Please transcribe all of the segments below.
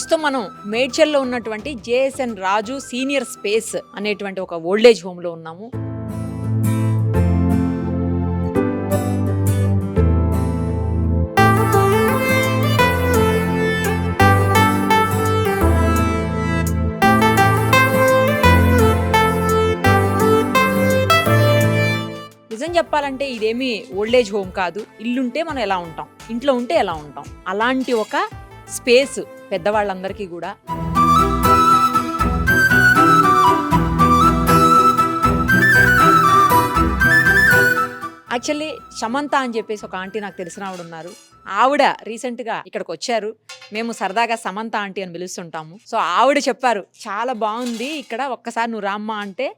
ప్రస్తుతం మనం మేడ్చల్లో ఉన్నటువంటి జేఎస్ఎన్ రాజు సీనియర్ స్పేస్ అనేటువంటి ఒక ఓల్డేజ్ హోమ్లో ఉన్నాము. నిజం చెప్పాలంటే ఇదేమి ఓల్డేజ్ హోమ్ కాదు. ఇల్లుంటే మనం ఎలా ఉంటాం? ఇంట్లో ఉంటే ఎలా ఉంటాం? అలాంటి ఒక స్పేస్ పెద్దవాళ్ళందరికీ కూడా. యాక్చువల్లీ సమంత అని చెప్పేసి ఒక ఆంటీ నాకు తెలిసిన ఆవిడ ఉన్నారు. ఆవిడ రీసెంట్గా ఇక్కడికి వచ్చారు. మేము సరదాగా సమంత ఆంటీ అని పిలుస్తుంటాము. సో ఆవిడ చెప్పారు చాలా బాగుంది ఇక్కడ ఒక్కసారి నువ్వు రామ్మా అంటే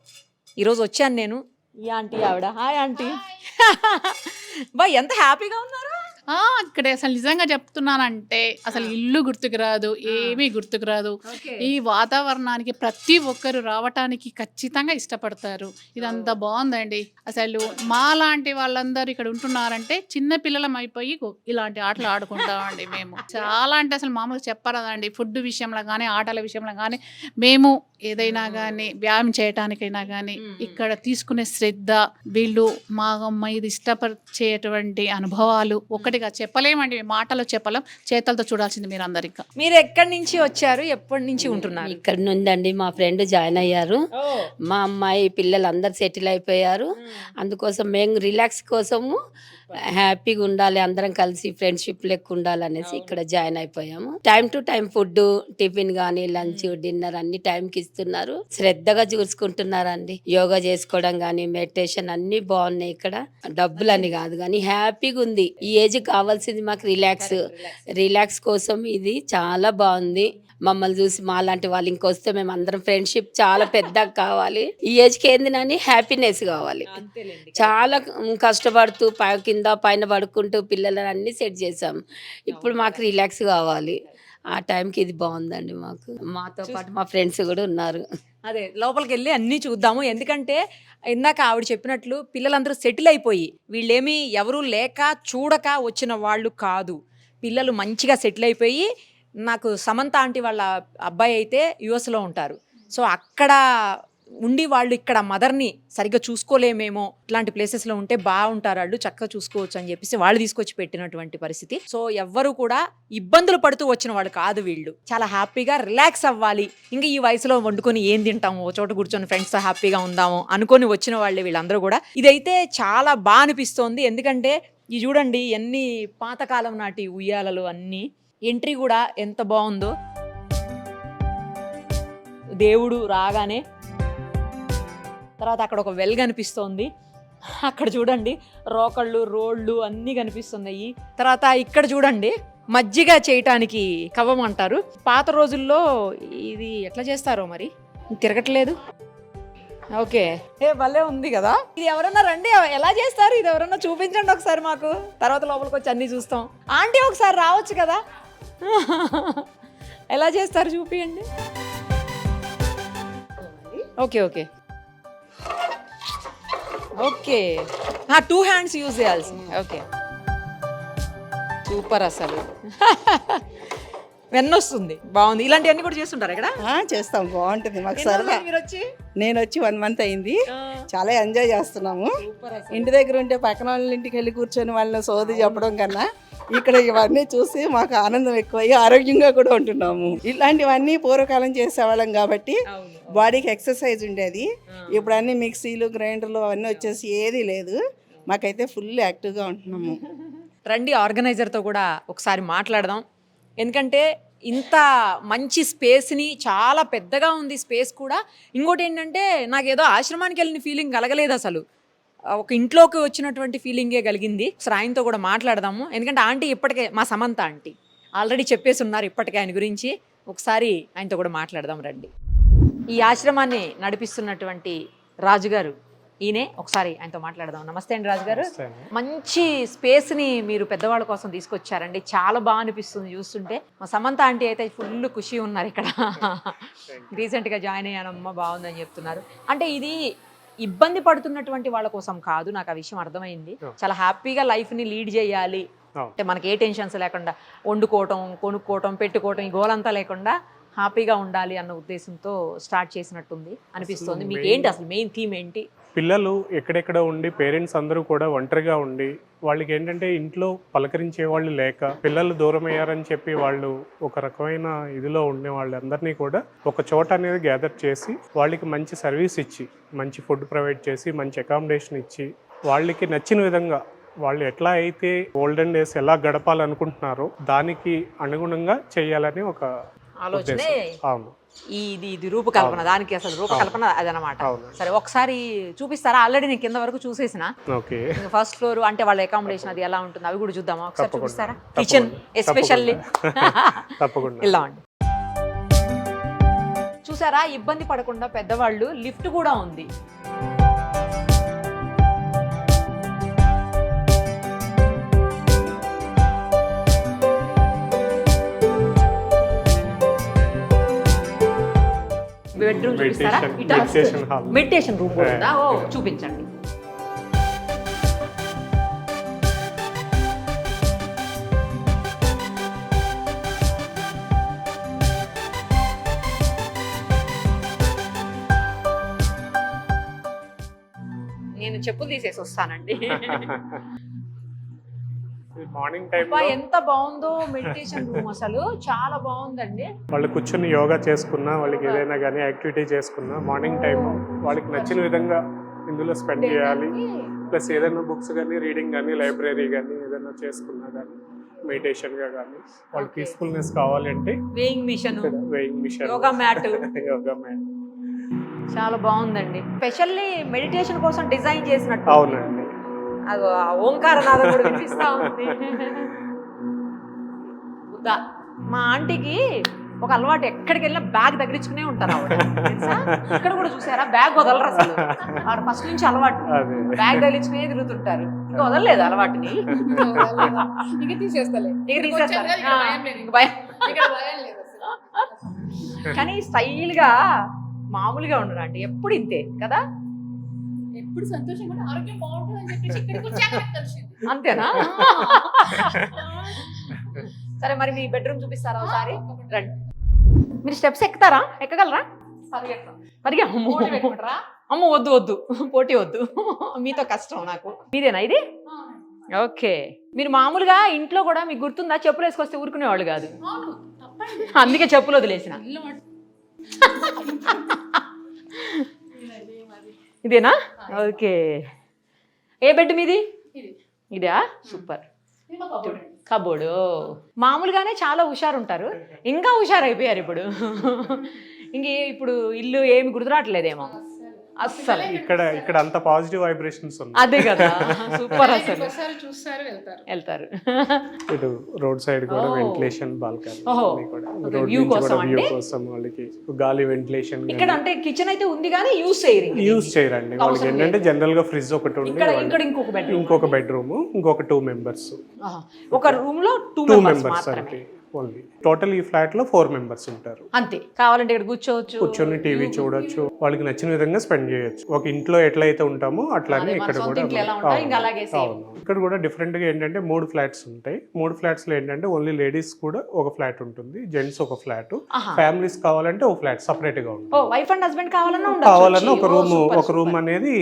ఈరోజు వచ్చాను నేను. ఈ ఆంటీ ఆవిడ హాయ్ ఆంటీ. బా ఎంత హ్యాపీగా ఉన్నారు. ఇక్కడ అసలు నిజంగా చెప్తున్నానంటే అసలు ఇల్లు గుర్తుకు రాదు ఏమీ గుర్తుకు రాదు. ఈ వాతావరణానికి ప్రతి ఒక్కరు రావటానికి ఖచ్చితంగా ఇష్టపడతారు. ఇదంతా బాగుందండి. అసలు మా లాంటి వాళ్ళందరూ ఇక్కడ ఉంటున్నారంటే చిన్న పిల్లలం అయిపోయి ఇలాంటి ఆటలు ఆడుకుంటామండి మేము. చాలా అంటే అసలు మామూలుగా చెప్పరాదండి. ఫుడ్ విషయంలో కానీ ఆటల విషయంలో కానీ మేము ఏదైనా కానీ వ్యాయామం చేయటానికైనా కానీ. ఇక్కడ తీసుకునే శ్రద్ధ వీళ్ళు మా అమ్మ ఇది ఇష్టపరిచేటువంటి అనుభవాలు ఒక్కటిగా చెప్పలేమండి మాటలో చెప్పలేం చేతలతో చూడాల్సింది మీరు అందరు ఇంకా మీరు ఎక్కడి నుంచి వచ్చారు ఎప్పటి నుంచి ఉంటున్నారు? ఇక్కడ నుండండి మా ఫ్రెండ్ జాయిన్ అయ్యారు. మా అమ్మాయి పిల్లలు అందరు సెటిల్ అయిపోయారు. అందుకోసం మేము రిలాక్స్ కోసము హ్యాపీగా ఉండాలి అందరం కలిసి ఫ్రెండ్షిప్ లెక్క ఉండాలనేసి ఇక్కడ జాయిన్ అయిపోయాము. Time to time food tiffin గానీ లంచ్ డిన్నర్ అన్ని టైంకి ఇస్తున్నారు. శ్రద్ధగా చూసుకుంటున్నారండి. యోగా చేసుకోవడం గానీ మెడిటేషన్ అన్ని బాగున్నాయి ఇక్కడ. డబ్బులు అని కాదు కానీ హ్యాపీగా ఉంది ఈ ఏజ్ కావాల్సింది మాకు రిలాక్స్. రిలాక్స్. కోసం ఇది చాలా బాగుంది మమ్మల్ని చూసి మా లాంటి వాళ్ళు ఇంకొస్తే మేము అందరం ఫ్రెండ్షిప్ చాలా పెద్దగా కావాలి. ఈ ఏజ్కి ఏంది నాని? హ్యాపీనెస్ కావాలి. చాలా కష్టపడుతూ పై కింద పైన పడుకుంటూ పిల్లలని అన్ని సెట్ చేసాం. ఇప్పుడు మాకు రిలాక్స్ కావాలి. ఆ టైంకి ఇది బాగుందండి మాకు. మాతో పాటు మా ఫ్రెండ్స్ కూడా ఉన్నారు. అదే లోపలికి వెళ్ళి అన్నీ చూద్దాము. ఎందుకంటే ఇందాక ఆవిడ చెప్పినట్లు పిల్లలందరూ సెటిల్ అయిపోయి వీళ్ళేమి ఎవరూ లేక చూడక వచ్చిన వాళ్ళు కాదు. పిల్లలు మంచిగా సెటిల్ అయిపోయి నాకు సమంత ఆంటీ వాళ్ళ అబ్బాయి అయితే యుఎస్లో ఉంటారు. సో అక్కడ ఉండి వాళ్ళు ఇక్కడ మదర్ని సరిగ్గా చూసుకోలేమేమో ఇట్లాంటి ప్లేసెస్లో ఉంటే బాగుంటారు వాళ్ళు చక్కగా చూసుకోవచ్చు అని చెప్పేసి వాళ్ళు తీసుకొచ్చి పెట్టినటువంటి పరిస్థితి. సో ఎవ్వరు కూడా ఇబ్బందులు పడుతూ వచ్చిన వాళ్ళు కాదు వీళ్ళు. చాలా హ్యాపీగా రిలాక్స్ అవ్వాలి. ఇంకా ఈ వయసులో వండుకొని ఏం తింటాము? ఓ చోట కూర్చొని ఫ్రెండ్స్తో హ్యాపీగా ఉందాము అనుకొని వచ్చిన వాళ్ళే వీళ్ళందరూ కూడా. ఇదైతే చాలా బాగా అనిపిస్తోంది. ఎందుకంటే ఇది చూడండి ఎన్ని పాతకాలం నాటి ఉయ్యాలలు అన్నీ ఎంట్రీ కూడా ఎంత బాగుందో. దేవుడు రాగానే తర్వాత అక్కడ ఒక వెల్ కనిపిస్తోంది. అక్కడ చూడండి రోకళ్ళు రోళ్ళు అన్నీ కనిపిస్తున్నాయి. తర్వాత ఇక్కడ చూడండి మజ్జిగ చేయటానికి కవ్వం అంటారు. పాత రోజుల్లో ఇది ఎట్లా చేస్తారో మరి? తిరగట్లేదు. ఓకే. ఏ భలే ఉంది కదా. ఇది ఎవరన్నా రండి ఎలా చేస్తారు? ఇది ఎవరన్నా చూపించండి ఒకసారి మాకు. తర్వాత లోపలికి వచ్చి అన్నీ చూస్తాం. ఆంటీ ఒకసారి రావచ్చు కదా. ఎలా చేస్తారు చూపియండి. Okay okay. Okay. Two hands use చేయాల్సింది. ఓకే. సూపర్ అసలు. వెన్నొస్తుంది. బాగుంది. ఇలాంటివన్నీ కూడా చేస్తుంటారు ఇక్కడ? ఆ, చేస్తాం. బాగుంటుంది. మాకు సరదా. మీరు వచ్చి నేను వచ్చి వన్ మంత్ అయింది. చాలా ఎంజాయ్ చేస్తున్నాము. ఇంటి దగ్గర ఉంటే పక్కన వాళ్ళ ఇంటికి వెళ్ళి కూర్చొని వాళ్ళని సోది చెప్పడం కన్నా ఇక్కడ ఇవన్నీ చూసి మాకు ఆనందం ఎక్కువయ్యి ఆరోగ్యంగా కూడా ఉంటున్నాము. ఇలాంటివన్నీ పూర్వకాలం చేసేవాళ్ళం కాబట్టి అవును. బాడీకి ఎక్సర్సైజ్ ఉండేది. ఇప్పుడు అన్ని మిక్సీలు గ్రైండర్లు అవన్నీ వచ్చేసి ఏది లేదు. మాకైతే ఫుల్ యాక్టివ్గా ఉంటున్నాము. రండి ఆర్గనైజర్తో కూడా ఒకసారి మాట్లాడదాం. ఎందుకంటే ఇంత మంచి స్పేస్ని చాలా పెద్దగా ఉంది స్పేస్ కూడా. ఇంకోటి ఏంటంటే నాకు ఏదో ఆశ్రమానికి వెళ్ళిన ఫీలింగ్ కలగలేదు అసలు. ఒక ఇంట్లోకి వచ్చినటువంటి ఫీలింగే కలిగింది. ఒకసారి ఆయనతో కూడా మాట్లాడదాము. ఎందుకంటే ఆంటీ ఇప్పటికే మా సమంత ఆంటీ ఆల్రెడీ చెప్పేసి ఉన్నారు ఇప్పటికే ఆయన గురించి. ఒకసారి ఆయనతో కూడా మాట్లాడదాం రండి. ఈ ఆశ్రమాన్ని నడిపిస్తున్నటువంటి రాజుగారు ఈయనే ఒకసారి ఆయనతో మాట్లాడదాం. నమస్తే అండి రాజుగారు. మంచి స్పేస్ని మీరు పెద్దవాళ్ళ కోసం తీసుకొచ్చారండి. చాలా బాగా అనిపిస్తుంది చూస్తుంటే. మా సమంత ఆంటీ అయితే ఫుల్ ఖుషి ఉన్నారు ఇక్కడ. రీసెంట్గా జాయిన్ అయ్యానమ్మ బాగుందని చెప్తున్నారు. అంటే ఇది ఇబ్బంది పడుతున్నటువంటి వాళ్ళ కోసం కాదు నాకు ఆ విషయం అర్థమైంది. చాలా హ్యాపీగా లైఫ్ని లీడ్ చేయాలి. అంటే మనకి ఏ టెన్షన్స్ లేకుండా వండుకోవటం కొనుక్కోవటం పెట్టుకోవటం ఈ గోలంతా లేకుండా హ్యాపీగా ఉండాలి అన్న ఉద్దేశంతో స్టార్ట్ చేసినట్టుంది. అనిపిస్తుంది. మీకు ఏంటి అసలు మెయిన్ థీమ్ ఏంటి? పిల్లలు ఎక్కడెక్కడ ఉండి పేరెంట్స్ అందరూ కూడా ఒంటరిగా ఉండి వాళ్ళకి ఏంటంటే ఇంట్లో పలకరించే వాళ్ళు లేక పిల్లలు దూరం అయ్యారని చెప్పి వాళ్ళు ఒక రకమైన ఇదిలో ఉండే వాళ్ళందరినీ కూడా ఒక చోట అనేది గ్యాదర్ చేసి వాళ్ళకి మంచి సర్వీస్ ఇచ్చి మంచి ఫుడ్ ప్రొవైడ్ చేసి మంచి అకామిడేషన్ ఇచ్చి వాళ్ళకి నచ్చిన విధంగా వాళ్ళు ఎట్లా అయితే ఓల్డెన్ డేస్ ఎలా గడపాలనుకుంటున్నారో దానికి అనుగుణంగా చేయాలని ఒక అవును. ఇది ఇది రూపకల్పన. దానికి అసలు రూపకల్పన అదనమాట అవును. సరే ఒకసారి చూపిస్తారా? ఆల్రెడీ నేను కింద వరకు చూసేసిన. ఫస్ట్ ఫ్లోర్ అంటే వాళ్ళ అకామిడేషన్ అది ఎలా ఉంటుంది అవి కూడా చూద్దామా? ఒకసారి. చూపిస్తారా. కిచెన్ ఎస్పెషల్లీ తప్పకుండా. వెళ్దామండి చూసారా? ఇబ్బంది పడకుండా పెద్దవాళ్ళు లిఫ్ట్ కూడా ఉంది. బెడ్రూమ్ చూపిస్తారా? మెడిటేషన్ రూమ్ కూడా ఉందా? ఓ. చూపించండి. నేను చెప్పులు తీసేసి వస్తానండి. మార్నింగ్ టైం ఎంత బాగుందో మెడిటేషన్ రూమ్ అసలు. చాలా బాగుందండి. వాళ్ళు కూర్చొని యోగా చేసుకున్నా వాళ్ళకి ఏదైనా కానీ యాక్టివిటీ చేసుకున్నా మార్నింగ్ టైం వాళ్ళకి నచ్చిన విధంగా ఇందులో స్పెండ్ చేయాలి. ప్లస్ ఏదైనా బుక్స్ కానీ రీడింగ్ కానీ లైబ్రరీ కానీ ఏదైనా చేసుకున్నా కానీ మెడిటేషన్గా కానీ వాళ్ళు. పీస్ఫుల్నెస్ కావాలి అంటే weighing machine weighing machine yoga mat yoga mat చాలా బాగుందండి. స్పెషల్లీ మెడిటేషన్ కోసం డిజైన్ చేసినట్టు. అవునండి. అది ఆ ఓంకార నాదం కూడా వినిపిస్తా ఉంది. బుద్ధ. మా ఆంటీకి ఒక అలవాటు ఎక్కడికి వెళ్ళినా బ్యాగ్ తగిలించుకునే ఉంటారు ఆవిడ. తెలుసా? ఇక్కడ కూడా చూసారా? బ్యాగ్ వదలరు అసలు. ఆవిడ ఫస్ట్ నుంచి అలవాటు. బ్యాగ్ తగిలించుకునే తిరుగుతుంటారు. ఇంకా వదలలేదు అలవాటుని. ఇంక తీసేస్తలే. ఇక తీసేస్తారు. భయం. కానీ స్టైల్గా మామూలుగా ఉండరు అంటే ఎప్పుడు ఇంతే కదా? సంతోషంగా ఉంటే ఆరోగ్యం బాగుంటుంది అని చెప్పేసి ఇక్కడికి వచ్చాక నాకు తెలిసింది అంతేనా? సరే మరి మీ బెడ్రూమ్ చూపిస్తారా ఒకసారి? రండి. మీరు స్టెప్స్ ఎక్కుతారా? ఎక్కగలరా. పరిగా అమ్మో. వద్దు వద్దు. పోటీ వద్దు. మీతో కష్టం నాకు. మీదేనా ఇది? ఓకే. మీరు మామూలుగా ఇంట్లో కూడా మీకు గుర్తుందా? చెప్పులు వేసుకొస్తే ఊరుకునేవాళ్ళు కాదు. అందుకే చెప్పులు వదిలేసిన ఇల్లు మట్- ఇదే మరి. ఇదేనా? ఓకే. ఏ బెడ్ మీది? ఇది. సూపర్. కబోర్డ్ మామూలుగానే చాలా హుషారు ఉంటారు ఇంకా హుషారు అయిపోయారు ఇప్పుడు ఇంక ఇప్పుడు ఇల్లు ఏమి గుర్తురావట్లేదేమో. అస్సలు ఇక్కడ ఇక్కడ అంత పాజిటివ్ వైబ్రేషన్స్ ఉన్నాయి. అదే కదా సూపర్ అసలు. చూస్తారు వెళ్తారు. వెళ్తారు. ఇటు రోడ్ సైడ్ కూడా. వెంటిలేషన్ బాల్కనీ ఓహో. నుంచి కోసం వ్యూ అంటే? కోసం వాళ్ళకి గాలి వెంటిలేషన్ ఇక్కడ అంటే కిచెన్ అయితే ఉంది కానీ యూస్ చేయరు దీన్ని. చేయరండి. వాళ్ళకి ఏంటంటే. జనరల్గా ఫ్రిడ్జ్ ఒకటి ఉండి ఇక్కడ ఇంకొక బెడ్రూమ్ ఇంకొక బెడ్రూమ్ ఇంకొక టూ మెంబర్స్ ఒక రూమ్లో టూ టూ మెంబర్స్ అంటే ఓన్లీ టోటల్ ఈ ఫ్లాట్లో ఫోర్ మెంబర్స్ ఉంటారు. అంతే. కావాలంటే ఇక్కడ కూర్చోవచ్చు. కూర్చొని టీవీ చూడొచ్చు. వాళ్ళకి నచ్చిన విధంగా స్పెండ్ చేయొచ్చు. ఒక ఇంట్లో ఎట్లయితే ఉంటామో అట్లానే ఇక్కడ కూడా అవును. ఇక్కడ కూడా డిఫరెంట్గా ఏంటంటే మూడు ఫ్లాట్స్ ఉంటాయి. మూడు ఫ్లాట్స్లో ఏంటంటే ఓన్లీ లేడీస్ కూడా ఒక ఫ్లాట్ ఉంటుంది. జెంట్స్ ఒక ఫ్లాట్. ఫ్యామిలీస్ కావాలంటే ఒక ఫ్లాట్ సపరేట్గా ఉంటుంది. వైఫ్ అండ్ హస్బెండ్ కావాలన్నా కావాలన్నా ఒక రూమ్ ఒక రూమ్. అనేది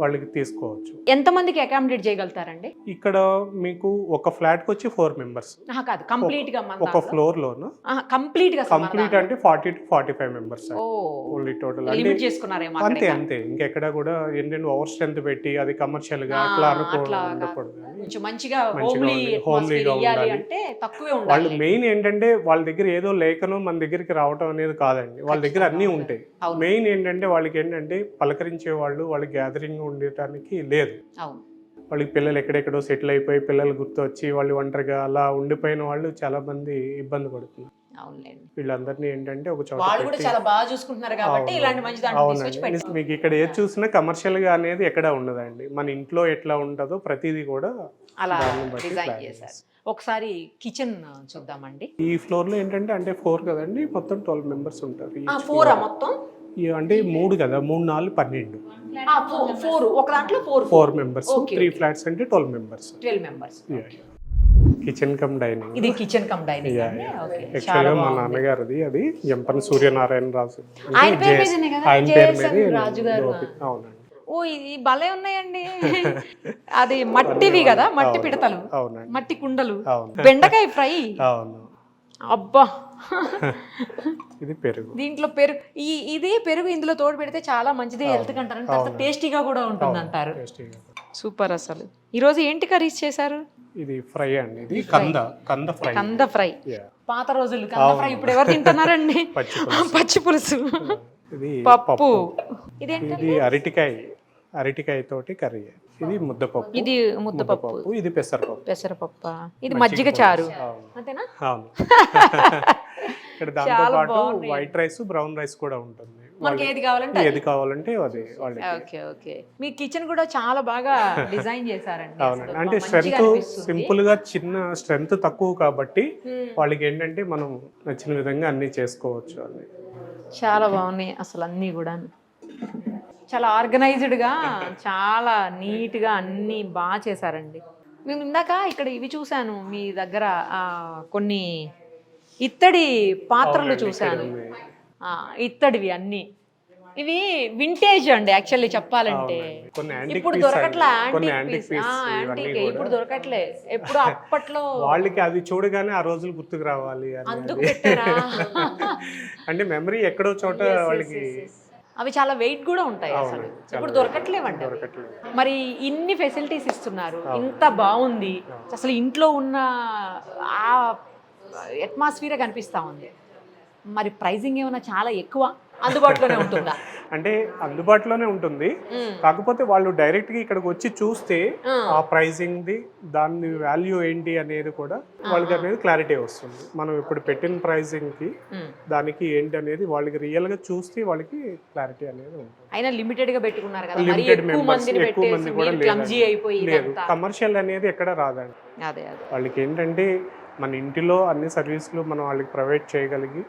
వాళ్ళకి తీసుకోవచ్చు. ఎంత మందికి అకామిడేట్ చేయగలుగుతారండి? ఇక్కడ మీకు ఒక ఫ్లాట్కి వచ్చి ఫోర్ మెంబర్స్ కాదు. కంప్లీట్గా ఒక. ఫ్లోర్ లోను? కంప్లీట్గా కంప్లీట్ అంటే forty two forty five members only total అంటే లిమిట్ చేసుకున్నారేమో అంతే. అంతే. ఇంకెక్కడ కూడా ఏంటంటే ఓవర్ స్ట్రెంత్ పెట్టి అది కమర్షియల్గా అట్లా అనుకో అట్లా ఉండకూడదు కానీ కొంచెం మంచిగా మంచిగా హోమ్లీ ఉండి, అట్మాస్ఫియర్ homely-గా ఇవ్వాలి ఉండాలి. అంటే తక్కువే వాళ్ళు ఉండాలి మెయిన్ ఏంటంటే వాళ్ళ దగ్గర ఏదో లేఖను మన దగ్గరికి రావటం అనేది కాదండి. వాళ్ళ దగ్గర అన్నీ ఉంటాయి. మెయిన్ ఏంటంటే వాళ్ళకి ఏంటంటే పలకరించే వాళ్ళు వాళ్ళ గ్యాదరింగ్ ఉండటానికి లేదు. అవును. వాళ్ళకి పిల్లలు ఎక్కడెక్కడో సెటిల్ అయిపోయి పిల్లలు గుర్తొచ్చి వాళ్ళు ఒంటరిగా అలా ఉండిపోయిన వాళ్ళు చాలా మంది ఇబ్బంది పడుతున్నారు. అవునులేండి. వీళ్ళందరినీ ఏంటంటే ఒక చోట వాళ్ళు కూడా చాలా బాగా చూసుకుంటున్నారు కాబట్టి. ఇలాంటి మంచి దాంట్లో మీకు ఇక్కడ ఏది చూసినా కమర్షియల్గా అనేది ఎక్కడ ఉండదండి. మన ఇంట్లో ఎట్లా ఉంటుందో ప్రతిదీ కూడా అలా డిజైన్ చేశారు. ఒకసారి కిచెన్ చూద్దామండి. ఈ ఫ్లోర్లో ఏంటంటే అంటే ఫోర్ కదండి మొత్తం ట్వెల్వ్ మెంబర్స్ ఉంటారు. ఫోర్. మొత్తం? అంటే మూడు కదా మూడు నాలుగు పన్నెండు. ఫోర్ ఒక దాంట్లో four four members three. Flats అంటే twelve members twelve members kitchen cum dining ఇది కిచెన్ కమ్ డైనింగ్ యాక్చువల్గా మా నాన్నగారిది అది ఎంపన్ సూర్యనారాయణ రాజు. ఆయన పేరు మీద రాజు గారు. అవునండి. ఓ ఇది భలే ఉన్నాయండి. అది మట్టివి కదా? మట్టి. పిడతలు. అవునండి. మట్టి కుండలు. బెండకాయ ఫ్రై. అవును. అబ్బా. ఇది పెరుగు. దీంట్లో పెరుగు. ఈ ఇది పెరుగు ఇందులో తోడు పెడితే చాలా మంచిది హెల్త్ అంత టేస్టీగా కూడా ఉంటుంది అంటారు. సూపర్ అసలు. ఈరోజు ఏంటి కర్రీస్ చేశారు? ఇది ఫ్రై అండి ఇది. కంద కంద ఫ్రై. కంద ఫ్రై. పాత రోజులు కంద ఫ్రై ఇప్పుడు ఎవరు తింటున్నారండి? పచ్చి పులుసు. పచ్చి పులుసు. ఇది పప్పు. ఇది అరటికాయ అరటికాయ తోటి కర్రీ. ఇది ముద్దపప్పు ఇది ముద్దపప్పు ఇది పెసరపప్పు. పెసరపప్పు. ఇది మజ్జిగ చారు. అవును. అంతేనా? అవును. ఇక్కడ దాంతో పాటు. వైట్ రైస్ బ్రౌన్ రైస్ కూడా ఉంటుంది. మనకి ఏది కావాలంటే ఏది కావాలంటే అది ఓకే ఓకే. మీ కిచెన్ కూడా చాలా బాగా డిజైన్ చేశారండి అవునండి. అంటే స్ట్రెంత్. సింపుల్గా చిన్న స్ట్రెంత్ తక్కువ కాబట్టి. వాళ్ళకి ఏంటంటే మనం నచ్చిన విధంగా అన్ని చేసుకోవచ్చు అని చాలా బాగున్నాయి అసలు అన్నీ కూడా చాలా ఆర్గనైజ్డ్గా చాలా నీట్గా అన్నీ బాగా చేశారండి. మేము ఇందాక ఇక్కడ ఇవి చూశాను మీ దగ్గర కొన్ని ఇత్తడి పాత్రలు చూశాను. ఇత్తడివి అన్నీ. ఇవి వింటేజ్ అండి యాక్చువల్లీ చెప్పాలంటే. ఇప్పుడు దొరకట్లే ఇప్పుడు దొరకట్లే. ఎప్పుడు అప్పట్లో వాళ్ళకి అది చూడగానే ఆ రోజులు గుర్తుకు రావాలి అంటే మెమరీ ఎక్కడో చోట వాళ్ళకి అవి చాలా వెయిట్ కూడా ఉంటాయి అసలు. ఇప్పుడు దొరకట్లేవండి మరి ఇన్ని ఫెసిలిటీస్ ఇస్తున్నారు. ఇంత బాగుంది. అసలు ఇంట్లో ఉన్న ఆ అట్మాస్ఫియర్ కనిపిస్తా ఉంది. మరి ప్రైజింగ్ ఏమైనా చాలా ఎక్కువ? అందుబాటులోనే ఉంటుందా? అంటే అందుబాటులోనే ఉంటుంది. కాకపోతే వాళ్ళు డైరెక్ట్గా ఇక్కడికి వచ్చి చూస్తే ఆ. ప్రైజింగ్ ది దాని వాల్యూ ఏంటి అనేది కూడా వాళ్ళకి అనేది క్లారిటీ వస్తుంది. మనం ఇప్పుడు పెట్టిన ప్రైజింగ్కి. దానికి ఏంటి అనేది వాళ్ళకి రియల్గా చూస్తే వాళ్ళకి క్లారిటీ అనేది ఉంటుంది. అయినా లిమిటెడ్గా పెట్టుకున్నారు కదా మరి లిమిటెడ్ ఎక్కువ మెంబర్స్ మందిని ఎక్కువ మంది కూడా లేదు కమర్షియల్ అనేది ఎక్కడ రాదండి. వాళ్ళకి ఏంటంటే మన ఇంటిలో అన్ని సర్వీసులు మనం వాళ్ళకి ప్రొవైడ్ చేయగలిగి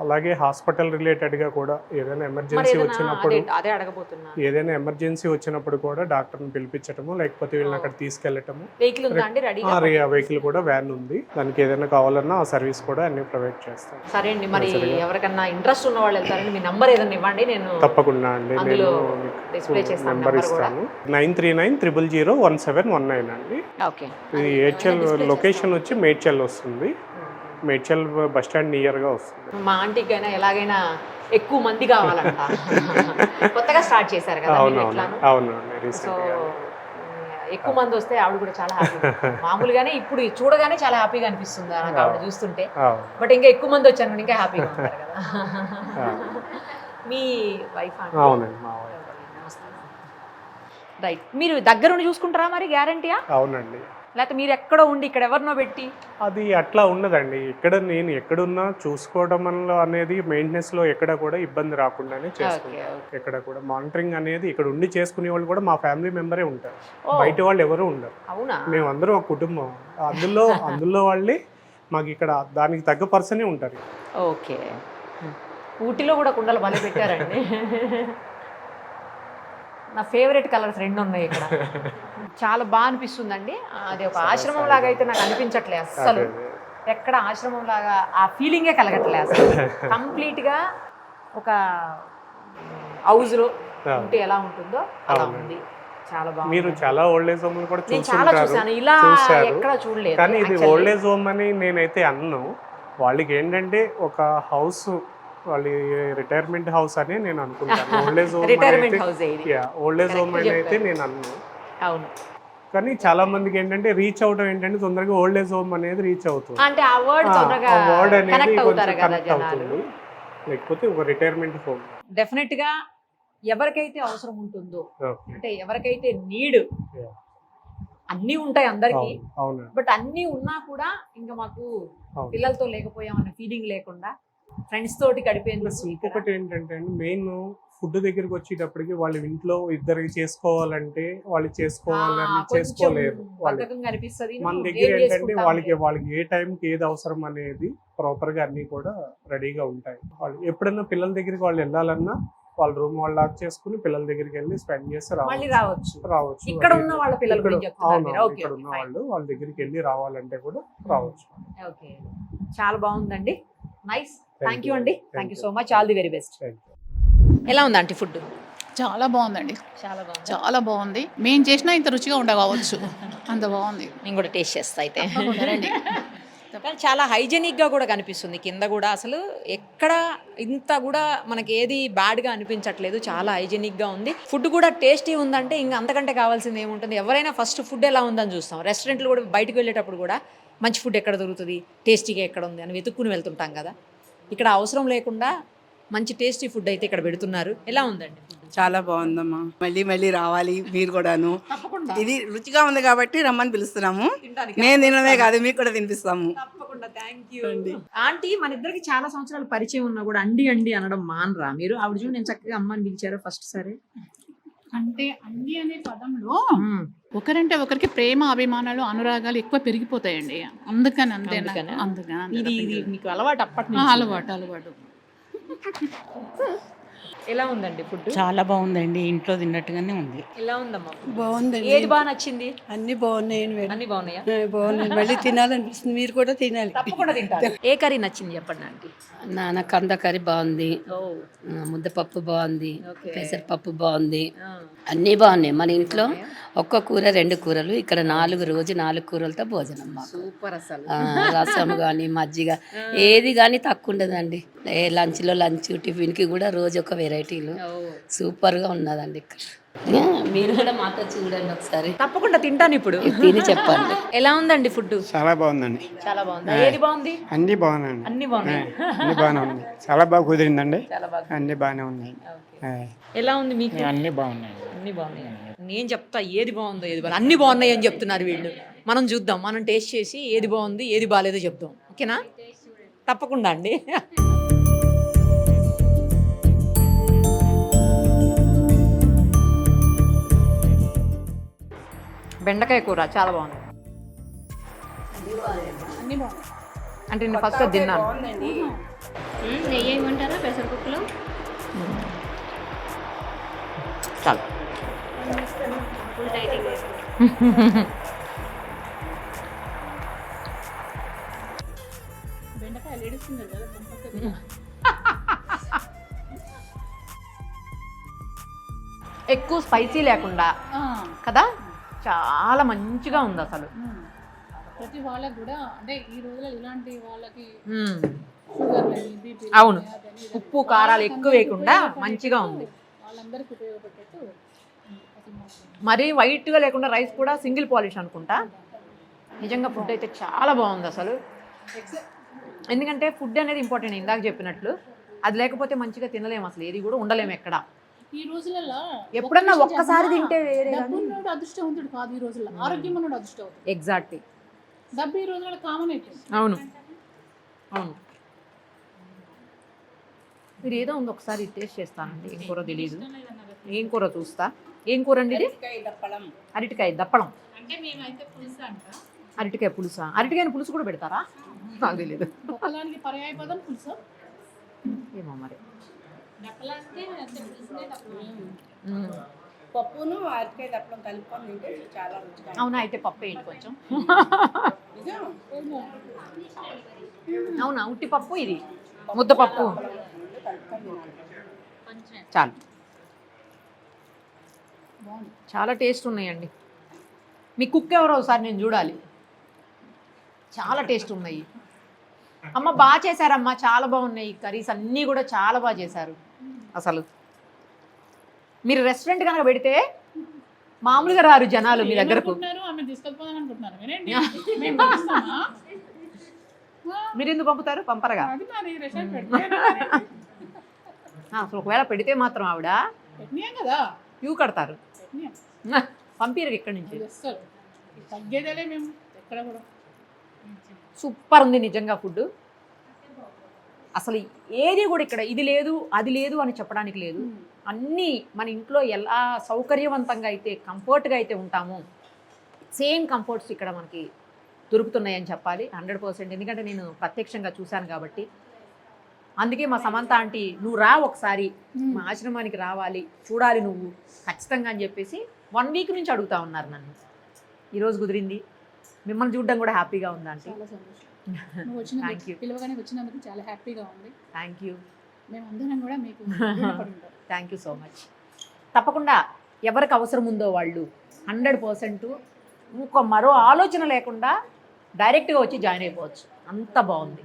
అలాగే హాస్పిటల్ రిలేటెడ్గా కూడా ఏదైనా మరి ఎమర్జెన్సీ వచ్చినప్పుడు ఏదైనా ఎమర్జెన్సీ వచ్చినప్పుడు కూడా డాక్టర్ని పిలిపించటము లేకపోతే వీళ్ళని అక్కడ తీసుకెళ్ళటము. వెహికల్ కూడా వ్యాన్ ఉంది. దానికి ఏదైనా కావాలన్నా ఆ సర్వీస్ కూడా అన్ని ప్రొవైడ్ చేస్తాం. సరే అండి మరి ఎవరికన్నా ఇంట్రెస్ట్ ఉన్న వాళ్ళు వెళ్తారండి మీ నంబర్ ఏదైనా ఇవ్వండి నేను తప్పకుండా అండి. నేను నెంబర్. ఇస్తాను. Nine three nine triple zero one seven one nine అండి. ఓకే. ఇది ఏడ్చల్ లొకేషన్ వచ్చి మేడ్చల్ వస్తుంది. మేడ్చల్ బస్ స్టాండ్ నియర్గా వస్తుంది. మా ఆంటీకైనా ఎలాగైనా ఎక్కువ మంది కావాలంట. కొత్తగా స్టార్ట్ చేశారు కదా అవునండి సో ఎక్కువ మంది వస్తే ఆవిడ కూడా చాలా హ్యాపీ మామూలుగానే ఇప్పుడు చూడగానే చాలా హ్యాపీగా అనిపిస్తుంది నాకు ఆవిడ చూస్తుంటే. బట్ ఇంకా ఎక్కువ మంది వచ్చాను ఇంకా హ్యాపీగా ఉంటారు కదా. మీ వైఫ్ అవునండి మా wife. రైట్ మీరు దగ్గరుండి చూసుకుంటారా మరి గ్యారంటీయా అవునండి. లేకపోతే మీరు ఎక్కడో ఉండి ఇక్కడ ఎవరినో పెట్టి? అది అట్లా ఉండదండి. ఇక్కడ నేను ఎక్కడున్నా చూసుకోవడం అనేది మెయింటెనెన్స్లో ఎక్కడ కూడా ఇబ్బంది రాకుండానే ఓకే చేసుకుంటాం ఓకే. ఎక్కడ కూడా మానిటరింగ్ అనేది ఇక్కడ ఉండి చేసుకునే వాళ్ళు కూడా మా ఫ్యామిలీ మెంబరే ఉంటారు. బయట వాళ్ళు ఎవరు ఉండరు. అవునా? మేమందరం ఒక కుటుంబం. అందులో అందులో వాళ్ళే మాకు ఇక్కడ దానికి తగ్గ పర్సనే ఉంటారు. ఓకే. ఊటీలో కూడా కుండలు భలే పెట్టారండి. నా ఫేవరెట్ కలర్స్ రెండు ఉన్నాయి ఇక్కడ. చాలా బాగా అనిపిస్తుందండి. అది ఒక ఆశ్రమం లాగా అయితే నాకు అనిపించట్లే అస్సలు. ఎక్కడ ఆశ్రమం లాగా ఆ ఫీలింగే కలగట్లే అసలు కంప్లీట్ గా ఒక హౌస్లో ఉంటే ఎలా ఉంటుందో అలా. ఉంది. చాలా బాగుంది. మీరు చాలా ఓల్డ్ ఏజ్ హోమ్ కూడా చాలా చూసాను ఇలా. ఎక్కడ చూడలేదు కానీ ఇది. ఓల్డ్ ఏజ్ హోమ్ అని నేనైతే అన్ను. వాళ్ళకి ఏంటంటే ఒక హౌస్ వాళ్ళ రిటైర్మెంట్ హౌస్ అని నేను అనుకుంటాను. Old age home retirement house old age home అని అయితే. నేను అన్ను. అవును. కానీ చాలా మందికి ఏంటంటే రీచ్ అవడం ఏంటంటే తొందరగా ఓల్డ్ ఏజ్ హోమ్ అనేది రీచ్ అవుతుంది. అంటే ఆ వర్డ్ తొందరగా వర్డ్ అనేది కనెక్ట్ కొంచెం అవుతుంది. లేకపోతే ఒక రిటైర్మెంట్ హోమ్ డెఫినెట్గా ఎవరికైతే అవసరం ఉంటుందో అంటే ఎవరికైతే నీడ్. అన్నీ ఉంటాయి అందరికి. బట్ అన్నీ ఉన్నా కూడా ఇంకా మాకు పిల్లలతో లేకపోయామన్న ఫీలింగ్ లేకుండా ఫ్రెండ్స్ తోటి గడిపేందుకు ఇంకొకటి ఏంటంటే మెయిన్ ఫుడ్ దగ్గరికి వచ్చేటప్పటికి వాళ్ళు ఇంట్లో ఇద్దరికి చేసుకోవాలంటే వాళ్ళు చేసుకోవాలని చేసుకోలేరు మన దగ్గర ఏంటంటే వాళ్ళకి. వాళ్ళకి ఏ టైంకి ఏది అవసరం అనేది ప్రాపర్గా అన్ని కూడా రెడీగా ఉంటాయి. వాళ్ళు ఎప్పుడైనా పిల్లల దగ్గరికి వాళ్ళు వెళ్ళాలన్నా వాళ్ళ రూమ్ వాళ్ళు లాక్ చేసుకుని పిల్లల దగ్గరికి వెళ్ళి స్పెండ్ చేసి రావచ్చు. రావచ్చు. ఇక్కడ ఉన్న వాళ్ళ పిల్లల ఇక్కడ- అవును, ఉన్న. వాళ్ళు వాళ్ళ దగ్గరికి వెళ్ళి రావాలంటే కూడా రావచ్చు. ఓకే చాలా బాగుందండి. Nice thank you you. అండి Thank thank you you. So much all the very best Thank you. ఎలా ఉంది ఆంటీ ఫుడ్ చాలా బాగుందండి. చాలా బాగుంది? చాలా బాగుంది. మేము చేసినా ఇంత రుచిగా ఉండకపోవచ్చు. అంత బాగుంది. నేను కూడా టేస్ట్ చేస్తా అయితే. కానీ చాలా హైజెనిక్గా కూడా కనిపిస్తుంది. కింద కూడా అసలు ఎక్కడ ఇంత కూడా మనకి ఏది బ్యాడ్గా అనిపించట్లేదు. చాలా హైజెనిక్గా ఉంది. ఫుడ్ కూడా టేస్టీ ఉందంటే ఇంకా అంతకంటే కావాల్సింది ఏముంటుంది? ఎవరైనా ఫస్ట్ ఫుడ్ ఎలా ఉందని చూస్తాం. రెస్టారెంట్లు కూడా బయటకు వెళ్ళేటప్పుడు కూడా మంచి ఫుడ్ ఎక్కడ దొరుకుతుంది? టేస్టీగా ఎక్కడ ఉంది అని వెతుక్కుని వెళ్తుంటాం కదా. ఇక్కడ అవసరం లేకుండా మంచి టేస్టీ ఫుడ్ అయితే ఇక్కడ పెడుతున్నారు. ఎలా ఉందండి? చాలా బాగుందమ్మా. మళ్ళీ మళ్ళీ రావాలి మీరు కూడాను. ఇది రుచిగా ఉంది కాబట్టి రమ్మని పిలుస్తున్నాము. నేను తినడమే కాదు మీకు కూడా తినిపిస్తాము. ఆంటీ మన ఇద్దరికి చాలా సంవత్సరాలు పరిచయం ఉన్నా కూడా అండి అండి అనడం మానరా? మీరు ఆవిడ చూడు నేను చక్కగా అమ్మని పిలిచారు ఫస్ట్ సరే? అంటే అన్ని అనే పదంలో ఒకరంటే ఒకరికి ప్రేమ అభిమానాలు అనురాగాలు ఎక్కువ పెరిగిపోతాయండి. అందుకని అంతే అందుకనా? ఇది మీకు అలవాటు అప్పటి అలవాటు అలవాటు. ఎలా ఉందండి ఫుడ్ చాలా బాగుందండి ఇంట్లో తిన్నట్టుగానే ఉంది. ఎలా ఉందమ్మా బాగుందండి. ఏది బాగా నచ్చింది? అన్ని బాగున్నాయండి మేడం. అన్ని బాగున్నాయా? ఆ, బాగున్నాయి. మళ్ళీ తినాలనిపిస్తుంది. మీరు కూడా తినాలి. తప్పకుండా తింటారు. ఏ కర్రీ నచ్చింది చెప్పండి నాన్న కంద కర్రీ బాగుంది. ఓ. ఆ, ముద్దపప్పు బాగుంది. పెసరపప్పు బాగుంది. అన్నీ బాగున్నాయి. మన ఇంట్లో ఒక్క కూర రెండు కూరలు. ఇక్కడ నాలుగు రోజు నాలుగు కూరలతో భోజనం మాకు. సూపర్ అసలు. రసం కానీ మజ్జిగ ఏది కానీ తక్కువ ఉండదండి ఏ లంచ్లో లంచ్ టిఫిన్కి కూడా రోజు ఒక వెరైటీలు. సూపర్గా ఉన్నదండి ఇక్కడ. మీరు కూడా మాతో చూడండి ఒకసారి. తప్పకుండా తింటాను ఇప్పుడు. తిని చెప్పండి. ఎలా ఉందండి ఫుడ్ చాలా బాగుందండి. చాలా బాగుంది? ఏది బాగుంది? అన్నీ బాగున్నాయండి. అన్ని బాగున్నాయి? అన్నీ బాగానే ఉంది చాలా బాగా కుదిరిందండి. చాలా బాగా అన్నీ బాగానే ఉన్నాయి. ఓకే. ఎలా ఉంది మీకు? అన్నీ బాగున్నాయి అన్ని బాగున్నాయి నేను చెప్తా ఏది బాగుందో ఏది బాగుంది. అన్ని బాగున్నాయి అని చెప్తున్నారు వీళ్ళు. మనం చూద్దాం. మనం టేస్ట్ చేసి ఏది బాగుంది ఏది బాగాలేదో చెప్దాం. ఓకేనా? తప్పకుండా అండి. బెండకాయ కూర చాలా బాగుంది. అంటే నేను ఫస్ట్ తిన్నాను. నెయ్యి ఏమంటారా? పెసరపప్పులో? చాలా. ఫుల్ డైటింగ్ ఎక్కువ స్పైసీ లేకుండా కదా? చాలా మంచిగా ఉంది అసలు. ప్రతి వాళ్ళకి కూడా అంటే ఈ రోజుల్లో ఇలాంటి వాళ్ళకి అవును. ఉప్పు కారాలు ఎక్కువ వేయకుండా మంచిగా ఉంది. వాళ్ళందరికీ ఉపయోగపడేట్టు మరీ వైట్గా లేకుండా రైస్ కూడా సింగిల్ పాలిష్ అనుకుంటా? నిజంగా ఫుడ్ అయితే చాలా బాగుంది అసలు. ఎందుకంటే ఫుడ్ అనేది ఇంపార్టెంట్ ఇందాక చెప్పినట్లు. అది లేకపోతే మంచిగా తినలేము అసలు ఏది కూడా ఉండలేము ఎక్కడ. ఈ రోజులలో ఎప్పుడన్నా ఒక్కసారి? తింటే వేరే అదృష్టవంతుడు కాదు ఈ రోజుల్లో. ఆరోగ్యం ఉన్నోడు అదృష్టవంతుడు. ఎగ్జాక్ట్లీ డబ్బు ఈ రోజుల్లో కామన్ అయిపోయింది అవును. అవును. మీరు ఏదో ఉంది ఒకసారి టేస్ట్ చేస్తానండి. ఏం కూర తెలియదు ఏం కూర చూస్తా? ఏం కూర అండి ఇది? అరటికాయ దప్పడం. అరటికాయ పులుసా అరటికాయ పులుసు? కూడా పెడతారా? నాకు తెలియదు ఏమో మరి. పప్పును అరటికాయ తప్పడం కలుపుకొని తింటే చాలా రుచిగా అవునా? అయితే పప్పు వేయండి కొంచెం. అవునా? ఉట్టి పప్పు ఇది. ముద్దపప్పు చాలు. చాలా టేస్ట్ ఉన్నాయండి. మీ కుక్ ఎవరో ఒకసారి నేను చూడాలి. చాలా టేస్ట్ ఉన్నాయి. అమ్మ బాగా చేశారమ్మా. చాలా బాగున్నాయి. కర్రీస్ అన్నీ కూడా చాలా బాగా చేశారు. అసలు. మీరు రెస్టారెంట్ కనుక పెడితే మామూలుగా రారు జనాలు మీ దగ్గరకు. మీరు ఎందుకు పంపుతారు? పంపరగా అది మరి రెస్టారెంట్ పెడితే ఆ, అసలు ఒకవేళ పెడితే మాత్రం ఆవిడ కదా. క్యూ కడతారు. పంపిరు ఇక్కడి నుంచి. ఇది అస్సలు ఇది తగ్గేదేలే మేము. ఎక్కడ కూడా. సూపర్ ఉంది నిజంగా ఫుడ్ అసలు ఏది కూడా ఇక్కడ ఇది లేదు అది లేదు అని చెప్పడానికి లేదు. అన్నీ మన ఇంట్లో ఎలా సౌకర్యవంతంగా అయితే కంఫర్ట్గా అయితే ఉంటామో సేమ్ కంఫర్ట్స్ ఇక్కడ మనకి దొరుకుతున్నాయని చెప్పాలి. Hundred percent. ఎందుకంటే నేను ప్రత్యక్షంగా చూశాను కాబట్టి అందుకే మా సమంత ఆంటీ నువ్వు రా ఒకసారి మా ఆశ్రమానికి రావాలి చూడాలి నువ్వు ఖచ్చితంగా అని చెప్పేసి వన్ వీక్ నుంచి అడుగుతా ఉన్నారు నన్ను. ఈరోజు కుదిరింది. మిమ్మల్ని చూడడం కూడా హ్యాపీగా ఉంది ఆంటీ. Thank you. వచ్చినందుకు పిలవగానే వచ్చినందుకు చాలా హ్యాపీగా ఉంది. థ్యాంక్ యూ మేమందరం కూడా మీకు. థ్యాంక్ యూ సో మచ్ తప్పకుండా ఎవరికి అవసరం ఉందో వాళ్ళు హండ్రెడ్ పర్సెంట్ ఇంకో మరో ఆలోచన లేకుండా డైరెక్ట్గా వచ్చి జాయిన్ అయిపోవచ్చు. అంత బాగుంది.